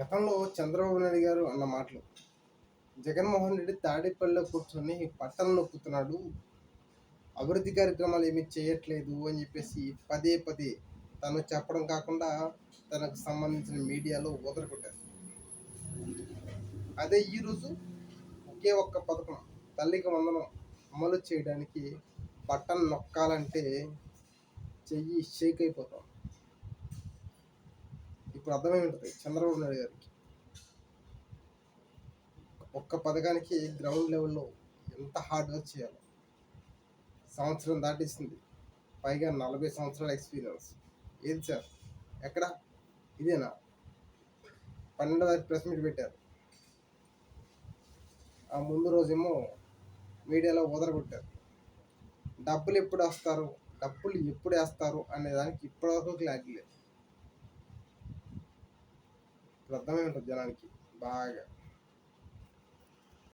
గతంలో చంద్రబాబు నాయుడు గారు అన్న మాటలు. జగన్మోహన్ రెడ్డి తాడేపల్లిలో కూర్చొని పట్టణం నొక్కుతున్నాడు. అభివృద్ధి కార్యక్రమాలు ఏమి చేయట్లేదు అని చెప్పేసి పదే పదే తను చెప్పడం కాకుండా తనకు సంబంధించిన మీడియాలో వదలకొట్టారు అదే ఈరోజు ఒకే ఒక్క పథకం తల్లికి వందనం అమలు చేయడానికి బట్టన్ నొక్కాలంటే చెయ్యి షేక్ అయిపోతాం. ఇప్పుడు అర్థమై ఉంటుంది. చంద్రబాబు నాయుడు గారికి. ఒక్క పథకానికి గ్రౌండ్ లెవెల్లో ఎంత హార్డ్ వర్క్ చేయాలి. సంవత్సరం దాటిస్తుంది. పైగా నలభై సంవత్సరాల ఎక్స్పీరియన్స్ ఏది సార్? ఎక్కడ? ఇదేనా? పన్నెండో తారీఖు ప్రెస్ మీట్ పెట్టారు. ఆ ముందు రోజేమో మీడియాలో వదలగొట్టారు డబ్బులు ఎప్పుడు వస్తారు? డబ్బులు ఎప్పుడు వేస్తారు? అనే దానికి ఇప్పటివరకు క్లారిటీ లేదు. అర్థమై ఉంటుంది జనానికి బాగా.